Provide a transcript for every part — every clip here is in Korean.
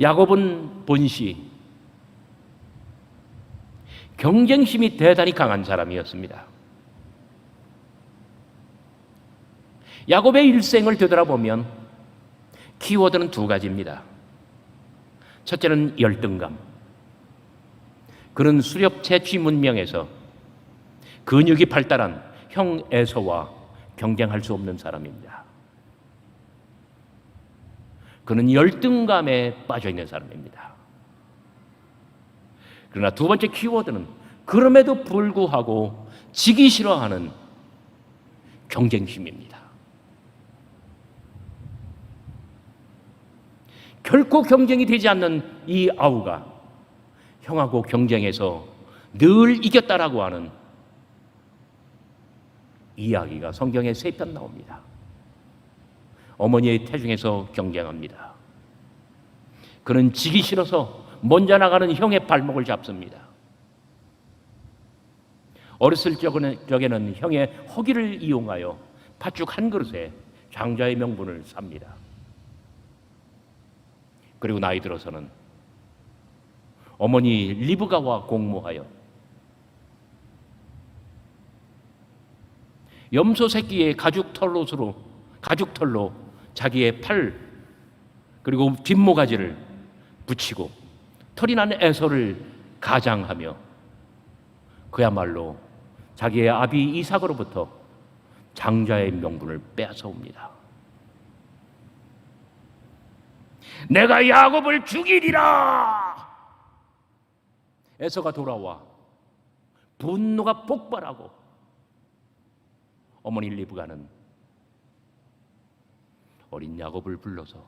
야곱은 본시 경쟁심이 대단히 강한 사람이었습니다. 야곱의 일생을 되돌아보면 키워드는 두 가지입니다. 첫째는 열등감. 그는 수렵 채취 문명에서 근육이 발달한 형 에서와 경쟁할 수 없는 사람입니다. 그는 열등감에 빠져 있는 사람입니다. 그러나 두 번째 키워드는 그럼에도 불구하고 지기 싫어하는 경쟁심입니다. 결코 경쟁이 되지 않는 이 아우가 형하고 경쟁해서 늘 이겼다라고 하는 이야기가 성경에 세 편 나옵니다. 어머니의 태중에서 경쟁합니다. 그는 지기 싫어서 먼저 나가는 형의 발목을 잡습니다. 어렸을 적에는 형의 허기를 이용하여 팥죽 한 그릇에 장자의 명분을 삽니다. 그리고 나이 들어서는 어머니 리브가와 공모하여 염소 새끼의 가죽 털옷으로 가죽 털로 자기의 팔 그리고 뒷모가지를 붙이고 털이 난 에서를 가장하며 그야말로 자기의 아비 이삭으로부터 장자의 명분을 빼앗아옵니다. 내가 야곱을 죽이리라. 에서가 돌아와 분노가 폭발하고 어머니 리브가는 어린 야곱을 불러서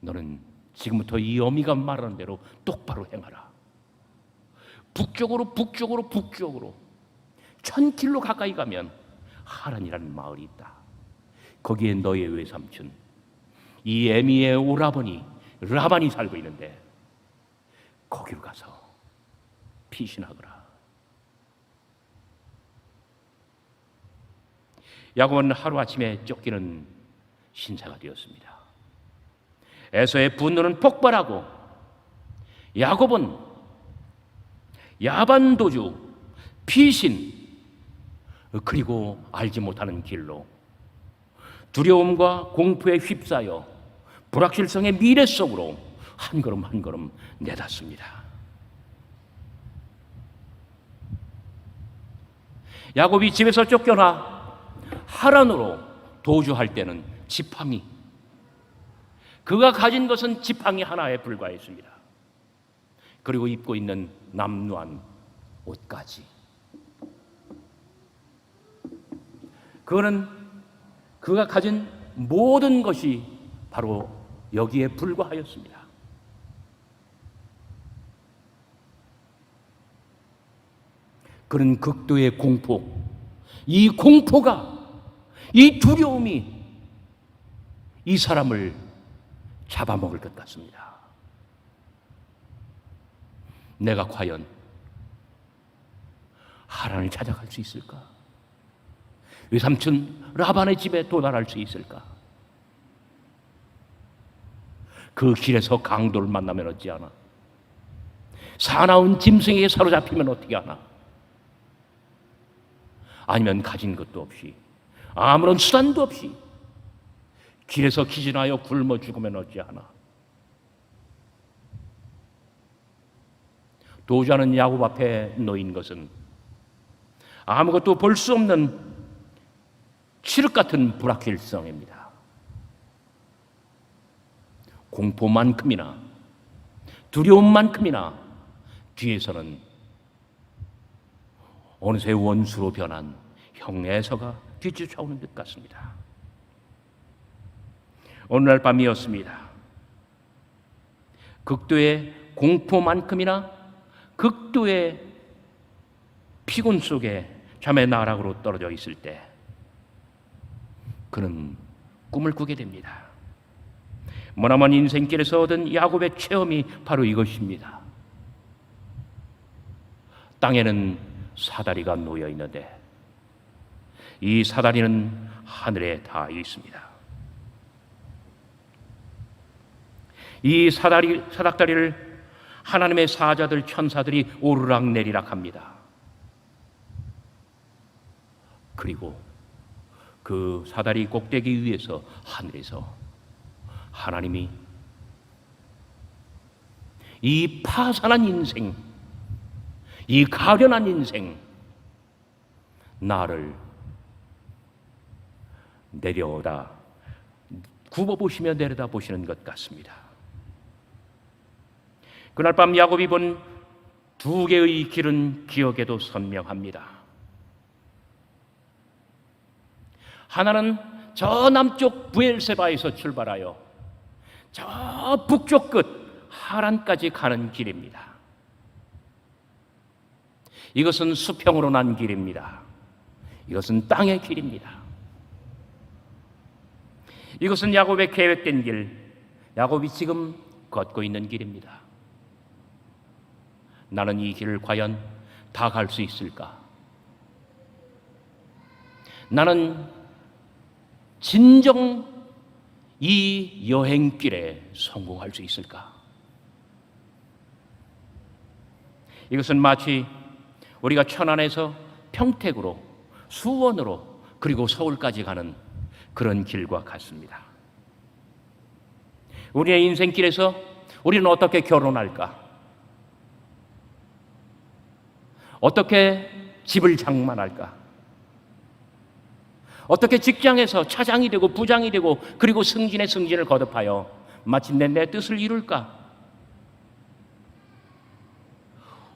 너는 지금부터 이 어미가 말하는 대로 똑바로 행하라. 북쪽으로 북쪽으로 북쪽으로 천 킬로 가까이 가면 하란이라는 마을이 있다. 거기에 너의 외삼촌 이 에미의 오라버니 라반이 살고 있는데 거기로 가서 피신하거라. 야곱은 하루아침에 쫓기는 신사가 되었습니다. 에서의 분노는 폭발하고 야곱은 야반도주, 피신, 그리고 알지 못하는 길로 두려움과 공포에 휩싸여 불확실성의 미래 속으로 한 걸음 한 걸음 내닫습니다. 야곱이 집에서 쫓겨나 하란으로 도주할 때는 지팡이 그가 가진 것은 지팡이 하나에 불과했습니다. 그리고 입고 있는 남루한 옷까지. 그거는 그가 가진 모든 것이 바로 여기에 불과하였습니다. 그는 극도의 공포, 이 공포가, 이 두려움이 이 사람을 잡아먹을 것 같습니다. 내가 과연 하란을 찾아갈 수 있을까? 외삼촌 라반의 집에 도달할 수 있을까? 그 길에서 강도를 만나면 어찌 하나? 사나운 짐승에게 사로잡히면 어떻게 하나? 아니면 가진 것도 없이 아무런 수단도 없이 길에서 기진하여 굶어 죽으면 어찌하나? 도주하는 야곱 앞에 놓인 것은 아무것도 볼 수 없는 칠흑 같은 불확실성입니다. 공포만큼이나 두려움만큼이나 뒤에서는 어느새 원수로 변한 형에서가 뒤쫓아오는 것 같습니다. 어느 날 밤이었습니다. 극도의 공포만큼이나 극도의 피곤 속에 잠의 나락으로 떨어져 있을 때 그는 꿈을 꾸게 됩니다. 머나먼 인생길에서 얻은 야곱의 체험이 바로 이것입니다. 땅에는 사다리가 놓여 있는데 이 사다리는 하늘에 닿아 있습니다. 이 사다리, 사닥다리를 하나님의 사자들 천사들이 오르락 내리락 합니다. 그리고 그 사다리 꼭대기 위에서 하늘에서 하나님이 이 파산한 인생, 이 가련한 인생, 나를 내려오다 굽어보시며 내려다 보시는 것 같습니다. 그날 밤 야곱이 본 두 개의 길은 기억에도 선명합니다. 하나는 저 남쪽 부엘세바에서 출발하여 저 북쪽 끝 하란까지 가는 길입니다. 이것은 수평으로 난 길입니다. 이것은 땅의 길입니다. 이것은 야곱의 계획된 길, 야곱이 지금 걷고 있는 길입니다. 나는 이 길을 과연 다 갈 수 있을까? 나는 진정 이 여행길에 성공할 수 있을까? 이것은 마치 우리가 천안에서 평택으로 수원으로 그리고 서울까지 가는 그런 길과 같습니다. 우리의 인생길에서 우리는 어떻게 결혼할까? 어떻게 집을 장만할까? 어떻게 직장에서 차장이 되고 부장이 되고 그리고 승진의 승진을 거듭하여 마침내 내 뜻을 이룰까?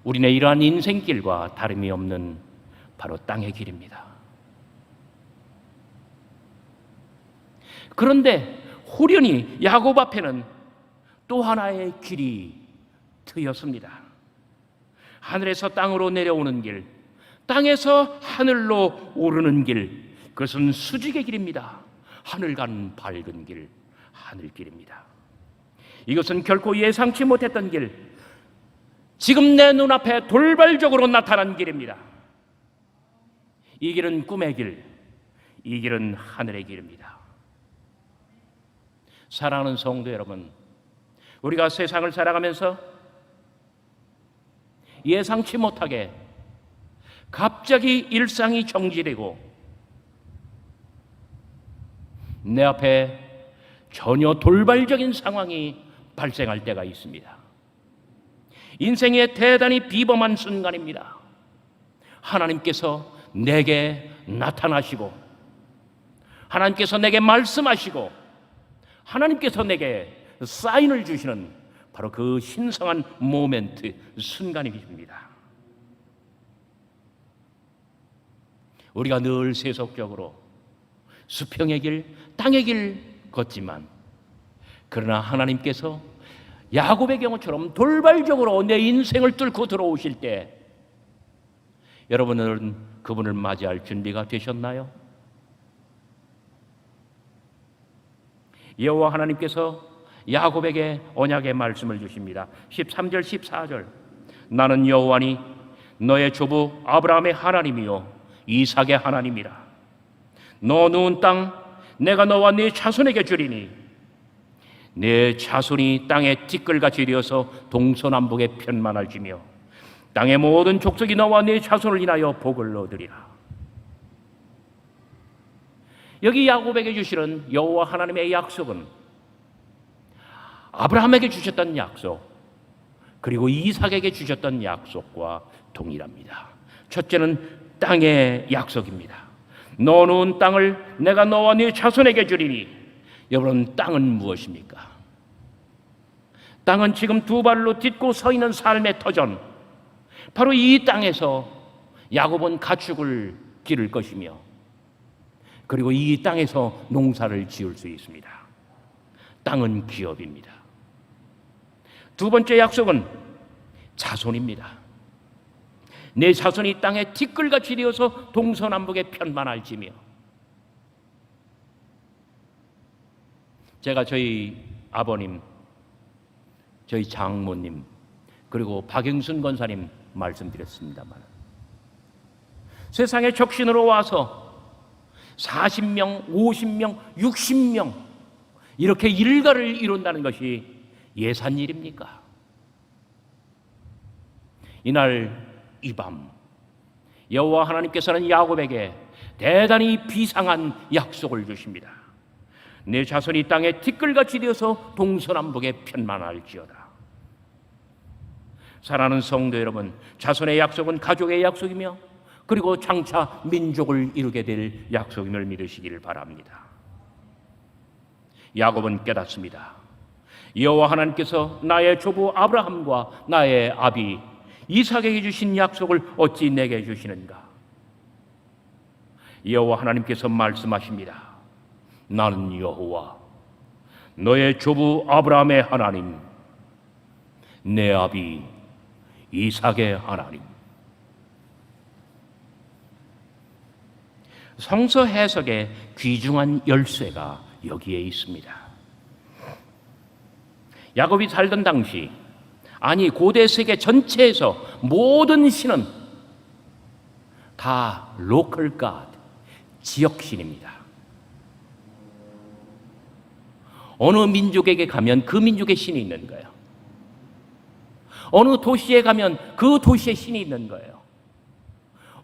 우리는 이러한 인생길과 다름이 없는 바로 땅의 길입니다. 그런데 호련히 야곱 앞에는 또 하나의 길이 트였습니다. 하늘에서 땅으로 내려오는 길, 땅에서 하늘로 오르는 길, 그것은 수직의 길입니다. 하늘 가는 밝은 길, 하늘길입니다. 이것은 결코 예상치 못했던 길, 지금 내 눈앞에 돌발적으로 나타난 길입니다. 이 길은 꿈의 길, 이 길은 하늘의 길입니다. 사랑하는 성도 여러분, 우리가 세상을 살아가면서 예상치 못하게 갑자기 일상이 정지되고 내 앞에 전혀 돌발적인 상황이 발생할 때가 있습니다. 인생의 대단히 비범한 순간입니다. 하나님께서 내게 나타나시고, 하나님께서 내게 말씀하시고, 하나님께서 내게 사인을 주시는 바로 그 신성한 모멘트, 순간입니다. 우리가 늘 세속적으로 수평의 길, 땅의 길 걷지만, 그러나 하나님께서 야곱의 경우처럼 돌발적으로 내 인생을 뚫고 들어오실 때 여러분은 그분을 맞이할 준비가 되셨나요? 여호와 하나님께서 야곱에게 언약의 말씀을 주십니다. 13절 14절 나는 여호와니 너의 조부 아브라함의 하나님이요 이삭의 하나님이라 너 누운 땅 내가 너와 네 자손에게 주리니 내 자손이 땅에 티끌같이 되어서 동서남북에 편만할지며 땅의 모든 족속이 너와 네 자손을 인하여 복을 얻으리라. 여기 야곱에게 주시는 여호와 하나님의 약속은 아브라함에게 주셨던 약속 그리고 이삭에게 주셨던 약속과 동일합니다. 첫째는 땅의 약속입니다. 너는 땅을 내가 너와 네 자손에게 주리니 여러분 땅은 무엇입니까? 땅은 지금 두 발로 딛고 서 있는 삶의 터전. 바로 이 땅에서 야곱은 가축을 기를 것이며 그리고 이 땅에서 농사를 지을 수 있습니다. 땅은 기업입니다. 두 번째 약속은 자손입니다. 내 자손이 땅에 티끌같이 되어서 동서남북에 편만할지며 제가 저희 아버님, 저희 장모님, 그리고 박영순 권사님 말씀드렸습니다만 세상에 적신으로 와서 40명, 50명, 60명 이렇게 일가를 이룬다는 것이 예산 일입니까? 이날 이 밤 여호와 하나님께서는 야곱에게 대단히 비상한 약속을 주십니다. 내 자손이 땅에 티끌같이 되어서 동서남북에 편만할지어다. 사랑하는 성도 여러분, 자손의 약속은 가족의 약속이며 그리고 장차 민족을 이루게 될 약속임을 믿으시기를 바랍니다. 야곱은 깨닫습니다. 여호와 하나님께서 나의 조부 아브라함과 나의 아비 이삭에게 주신 약속을 어찌 내게 주시는가? 여호와 하나님께서 말씀하십니다. 나는 여호와 너의 조부 아브라함의 하나님 내 아비 이삭의 하나님 성서 해석의 귀중한 열쇠가 여기에 있습니다. 야곱이 살던 당시 아니 고대 세계 전체에서 모든 신은 다 로컬 갓 지역 신입니다. 어느 민족에게 가면 그 민족의 신이 있는 거예요. 어느 도시에 가면 그 도시의 신이 있는 거예요.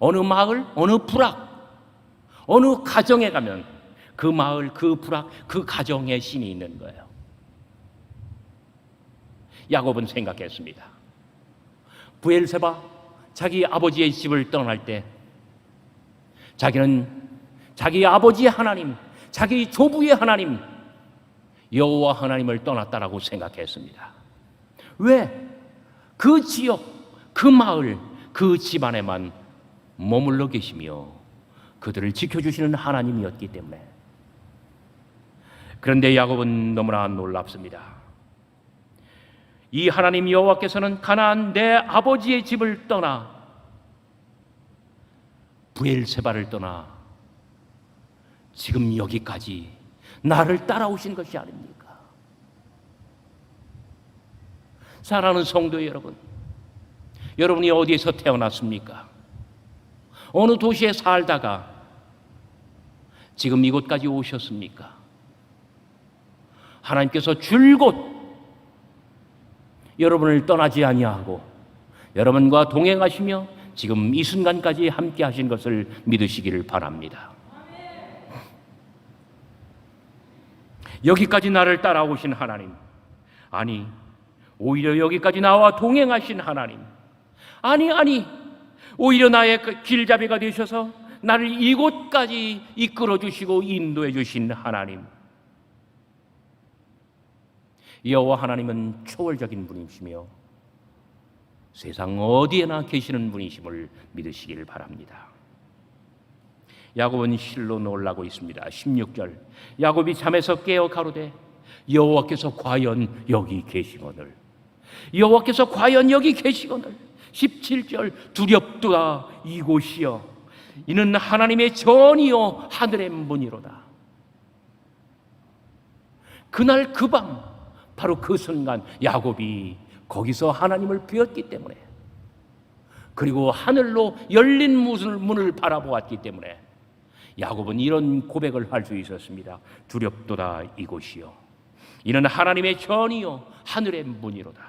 어느 마을, 어느 부락, 어느 가정에 가면 그 마을, 그 부락, 그 가정의 신이 있는 거예요. 야곱은 생각했습니다. 부엘세바 자기 아버지의 집을 떠날 때 자기는 자기 아버지의 하나님, 자기 조부의 하나님 여호와 하나님을 떠났다라고 생각했습니다. 왜? 그 지역, 그 마을, 그 집안에만 머물러 계시며 그들을 지켜주시는 하나님이었기 때문에 그런데 야곱은 너무나 놀랍습니다. 이 하나님 여호와께서는 가나안 내 아버지의 집을 떠나 부엘세바를 떠나 지금 여기까지 나를 따라오신 것이 아닙니까? 사랑하는 성도 여러분, 여러분이 어디에서 태어났습니까? 어느 도시에 살다가 지금 이곳까지 오셨습니까? 하나님께서 줄곧 여러분을 떠나지 아니하고 여러분과 동행하시며 지금 이 순간까지 함께 하신 것을 믿으시기를 바랍니다. 여기까지 나를 따라오신 하나님. 아니, 오히려 여기까지 나와 동행하신 하나님. 아니, 아니, 오히려 나의 그 길잡이가 되셔서 나를 이곳까지 이끌어 주시고 인도해 주신 하나님. 여호와 하나님은 초월적인 분이시며 세상 어디에나 계시는 분이심을 믿으시길 바랍니다. 야곱은 실로 놀라고 있습니다. 16절. 야곱이 잠에서 깨어 가로되 여호와께서 과연 여기 계시거늘 여호와께서 과연 여기 계시거늘 17절 두렵도다 이곳이여 이는 하나님의 전이요 하늘의 문이로다 그날 그 밤 바로 그 순간 야곱이 거기서 하나님을 배웠기 때문에 그리고 하늘로 열린 문을 바라보았기 때문에 야곱은 이런 고백을 할 수 있었습니다. 두렵도다 이곳이요. 이는 하나님의 전이요 하늘의 문이로다.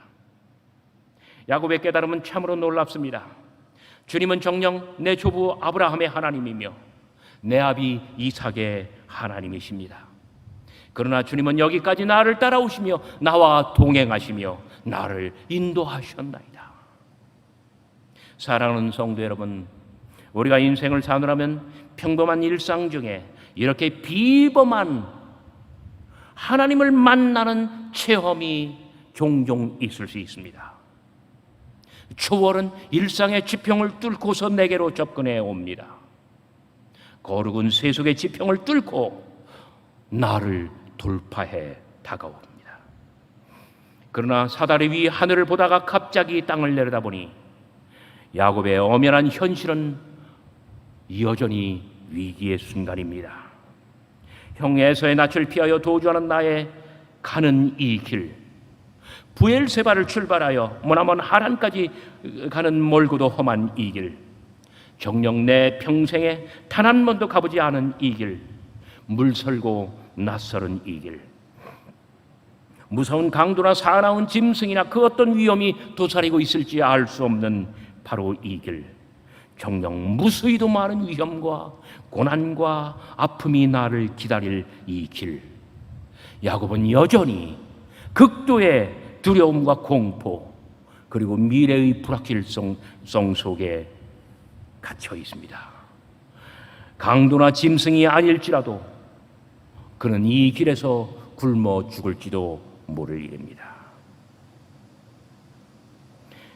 야곱의 깨달음은 참으로 놀랍습니다. 주님은 정녕 내 조부 아브라함의 하나님이며 내 아비 이삭의 하나님이십니다. 그러나 주님은 여기까지 나를 따라오시며 나와 동행하시며 나를 인도하셨나이다. 사랑하는 성도 여러분, 우리가 인생을 사느라면 평범한 일상 중에 이렇게 비범한 하나님을 만나는 체험이 종종 있을 수 있습니다. 초월은 일상의 지평을 뚫고서 내게로 접근해 옵니다. 거룩은 세속의 지평을 뚫고 나를 돌파해 다가옵니다. 그러나 사다리 위 하늘을 보다가 갑자기 땅을 내려다보니 야곱의 엄연한 현실은 여전히 위기의 순간입니다. 형 에서의 낯을 피하여 도주하는 나의 가는 이 길, 부엘세바를 출발하여 머나먼 하란까지 가는 멀고도 험한 이 길, 정녕 내 평생에 단 한 번도 가보지 않은 이 길, 물설고 낯설은 이 길, 무서운 강도나 사나운 짐승이나 그 어떤 위험이 도사리고 있을지 알 수 없는 바로 이 길. 정령 무수히도 많은 위험과 고난과 아픔이 나를 기다릴 이 길. 야곱은 여전히 극도의 두려움과 공포 그리고 미래의 불확실성 속에 갇혀 있습니다. 강도나 짐승이 아닐지라도 그는 이 길에서 굶어 죽을지도 모를 일입니다.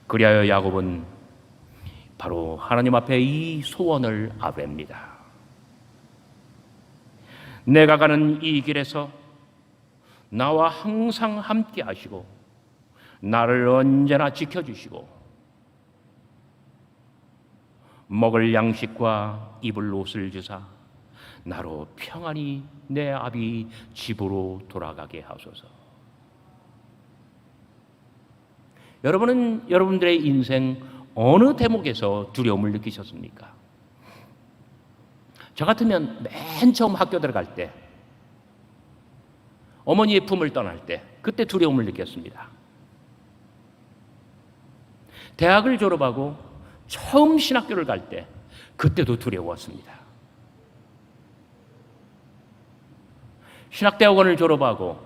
그리하여 야곱은 바로 하나님 앞에 이 소원을 아뢰입니다. 내가 가는 이 길에서 나와 항상 함께 하시고 나를 언제나 지켜주시고 먹을 양식과 입을 옷을 주사 나로 평안히 내 아비 집으로 돌아가게 하소서. 여러분은 여러분들의 인생 어느 대목에서 두려움을 느끼셨습니까? 저 같으면 맨 처음 학교 들어갈 때, 어머니의 품을 떠날 때, 그때 두려움을 느꼈습니다. 대학을 졸업하고 처음 신학교를 갈 때, 그때도 두려웠습니다. 신학대학원을 졸업하고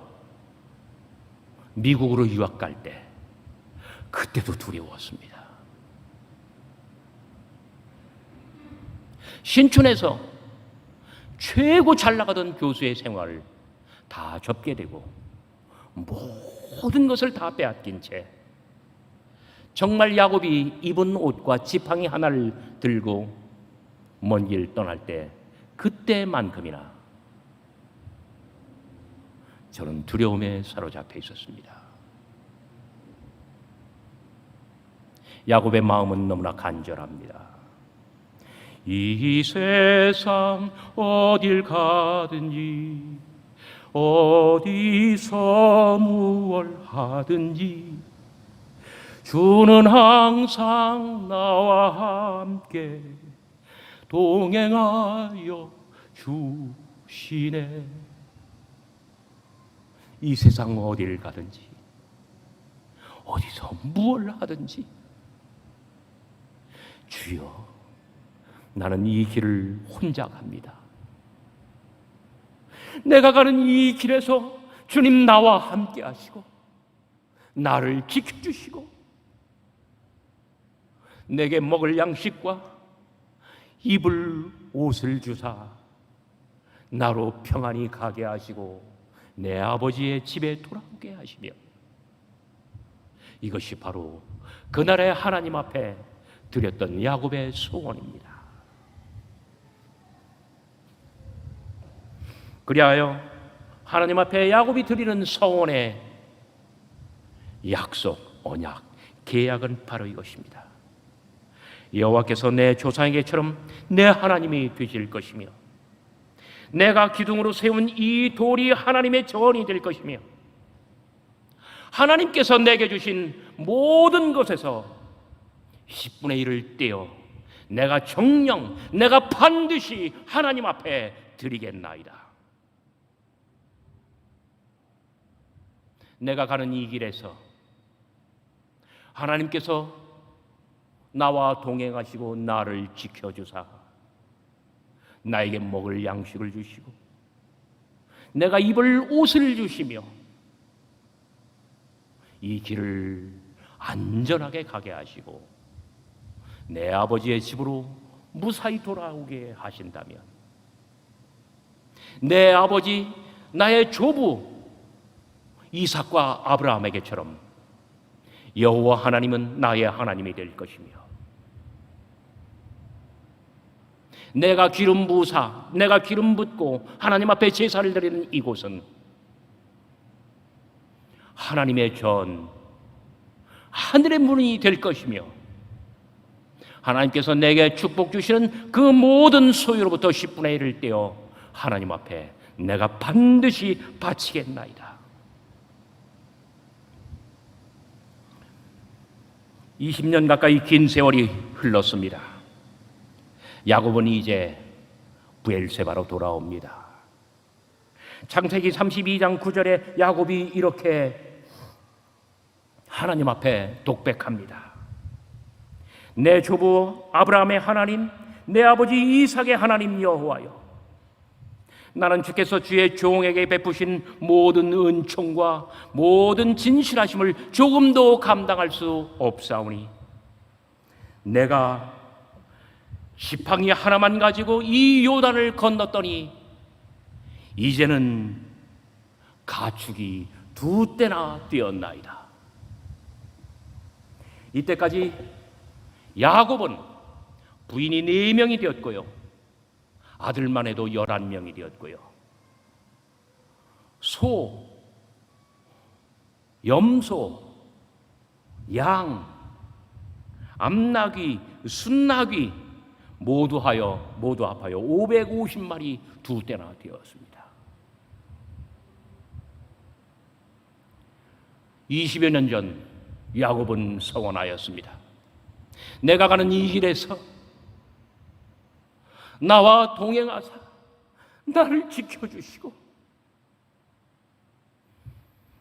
미국으로 유학 갈 때, 그때도 두려웠습니다. 신촌에서 최고 잘 나가던 교수의 생활을 다 접게 되고 모든 것을 다 빼앗긴 채 정말 야곱이 입은 옷과 지팡이 하나를 들고 먼 길 떠날 때 그때만큼이나 저는 두려움에 사로잡혀 있었습니다. 야곱의 마음은 너무나 간절합니다. 이 세상 어딜 가든지 어디서 무얼 하든지 주는 항상 나와 함께 동행하여 주시네 이 세상 어딜 가든지 어디서 무얼 하든지 주여 나는 이 길을 혼자 갑니다. 내가 가는 이 길에서 주님 나와 함께 하시고 나를 지켜 주시고 내게 먹을 양식과 입을 옷을 주사 나로 평안히 가게 하시고 내 아버지의 집에 돌아오게 하시며 이것이 바로 그날의 하나님 앞에 드렸던 야곱의 소원입니다. 그리하여 하나님 앞에 야곱이 드리는 서원의 약속, 언약, 계약은 바로 이것입니다. 여호와께서 내 조상에게처럼 내 하나님이 되실 것이며 내가 기둥으로 세운 이 돌이 하나님의 전이 될 것이며 하나님께서 내게 주신 모든 것에서 10분의 1을 떼어 내가 정령 내가 반드시 하나님 앞에 드리겠나이다. 내가 가는 이 길에서 하나님께서 나와 동행하시고 나를 지켜주사 나에게 먹을 양식을 주시고 내가 입을 옷을 주시며 이 길을 안전하게 가게 하시고 내 아버지의 집으로 무사히 돌아오게 하신다면 내 아버지 나의 조부 이삭과 아브라함에게처럼 여호와 하나님은 나의 하나님이 될 것이며 내가 기름 부사, 내가 기름 붓고 하나님 앞에 제사를 드리는 이곳은 하나님의 전, 하늘의 문이 될 것이며 하나님께서 내게 축복 주시는 그 모든 소유로부터 10분의 1을 떼어 하나님 앞에 내가 반드시 바치겠나이다. 20년 가까이 긴 세월이 흘렀습니다. 야곱은 이제 부엘세바로 돌아옵니다. 창세기 32장 9절에 야곱이 이렇게 하나님 앞에 독백합니다. 내 조부 아브라함의 하나님, 내 아버지 이삭의 하나님 여호와여. 나는 주께서 주의 종에게 베푸신 모든 은총과 모든 진실하심을 조금도 감당할 수 없사오니 내가 지팡이 하나만 가지고 이 요단을 건넜더니 이제는 가축이 두 때나 뛰었나이다. 이때까지 야곱은 부인이 네 명이 되었고요. 아들만 해도 열한 명이 되었고요. 소, 염소, 양, 암나귀, 순나귀 모두 하여 모두 합하여 550마리 두 때나 되었습니다. 20여 년 전 야곱은 서원하였습니다. 내가 가는 이 길에서 나와 동행하사 나를 지켜주시고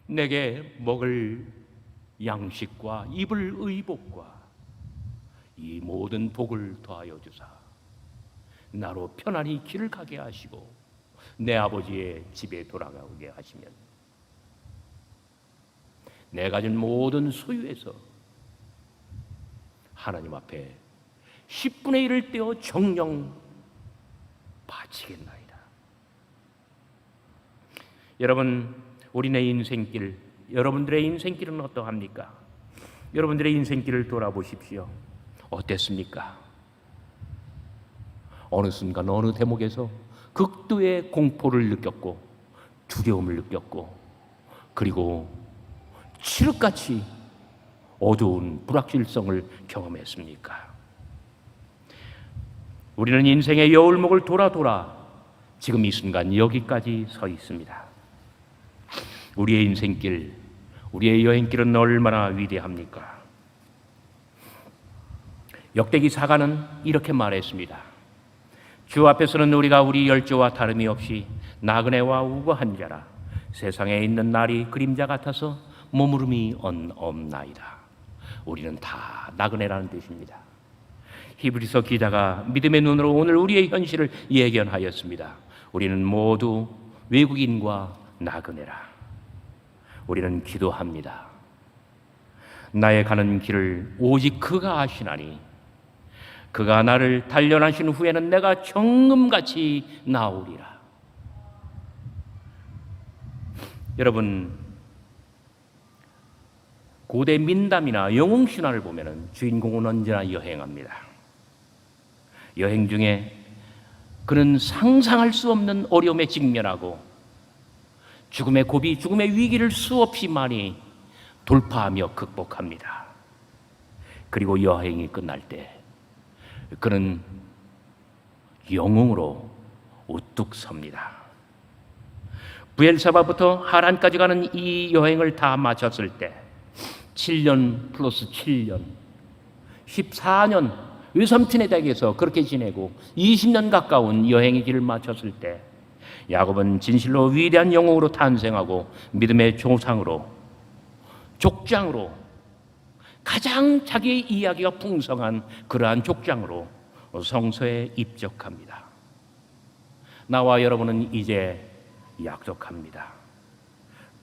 내게 먹을 양식과 입을 의복과 이 모든 복을 더하여 주사 나로 편안히 길을 가게 하시고 내 아버지의 집에 돌아가게 하시면 내 가진 모든 소유에서 하나님 앞에 10분의 1을 떼어 정령 바치겠나이다. 여러분, 우리네 인생길, 여러분들의 인생길은 어떠합니까? 여러분들의 인생길을 돌아보십시오. 어땠습니까? 어느 순간 어느 대목에서 극도의 공포를 느꼈고 두려움을 느꼈고 그리고 칠흑같이 어두운 불확실성을 경험했습니까? 우리는 인생의 여울목을 돌아 돌아 지금 이 순간 여기까지 서 있습니다. 우리의 인생길, 우리의 여행길은 얼마나 위대합니까? 역대기 사가는 이렇게 말했습니다. 주 앞에서는 우리가 우리 열조와 다름이 없이 나그네와 우고한 자라 세상에 있는 날이 그림자 같아서 머무름이 없나이다. 우리는 다 나그네라는 뜻입니다. 히브리서 기자가 믿음의 눈으로 오늘 우리의 현실을 예견하였습니다. 우리는 모두 외국인과 나그네라. 우리는 기도합니다. 나의 가는 길을 오직 그가 아시나니 그가 나를 단련하신 후에는 내가 정금같이 나오리라. 여러분 고대 민담이나 영웅 신화를 보면은 주인공은 언제나 여행합니다. 여행 중에 그는 상상할 수 없는 어려움에 직면하고 죽음의 고비, 죽음의 위기를 수없이 많이 돌파하며 극복합니다. 그리고 여행이 끝날 때 그는 영웅으로 우뚝 섭니다. 부엘사바부터 하란까지 가는 이 여행을 다 마쳤을 때 7년 플러스 7년 14년 외삼촌의 댁에서 그렇게 지내고 20년 가까운 여행의 길을 마쳤을 때 야곱은 진실로 위대한 영웅으로 탄생하고 믿음의 조상으로 족장으로 가장 자기의 이야기가 풍성한 그러한 족장으로 성서에 입적합니다. 나와 여러분은 이제 약속합니다.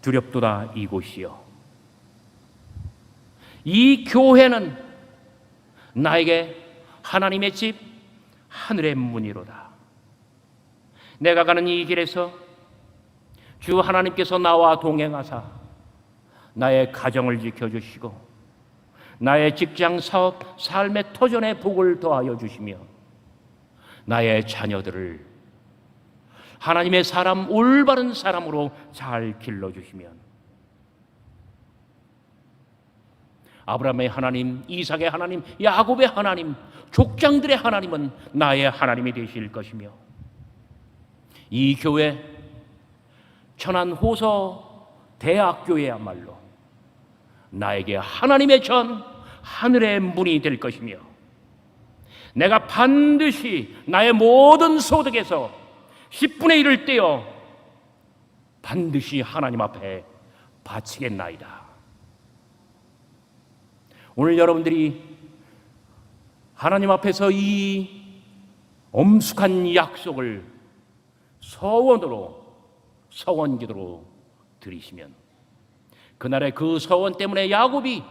두렵도다 이곳이요. 이 교회는 나에게 하나님의 집, 하늘의 문이로다. 내가 가는 이 길에서 주 하나님께서 나와 동행하사 나의 가정을 지켜주시고 나의 직장, 사업, 삶의 터전의 복을 더하여 주시며 나의 자녀들을 하나님의 사람, 올바른 사람으로 잘 길러주시면 아브라함의 하나님, 이삭의 하나님, 야곱의 하나님, 족장들의 하나님은 나의 하나님이 되실 것이며 이 교회 천안 호서 대학교회야말로 나에게 하나님의 전 하늘의 문이 될 것이며 내가 반드시 나의 모든 소득에서 10분의 1을 떼어 반드시 하나님 앞에 바치겠나이다. 오늘 여러분들이 하나님 앞에서 이 엄숙한 약속을 서원으로 서원 기도로 드리시면 그날의 그 서원 때문에 야곱이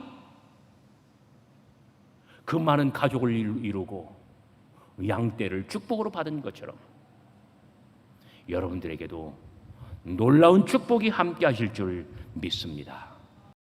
그 많은 가족을 이루- 이루고 양떼를 축복으로 받은 것처럼 여러분들에게도 놀라운 축복이 함께 하실 줄 믿습니다.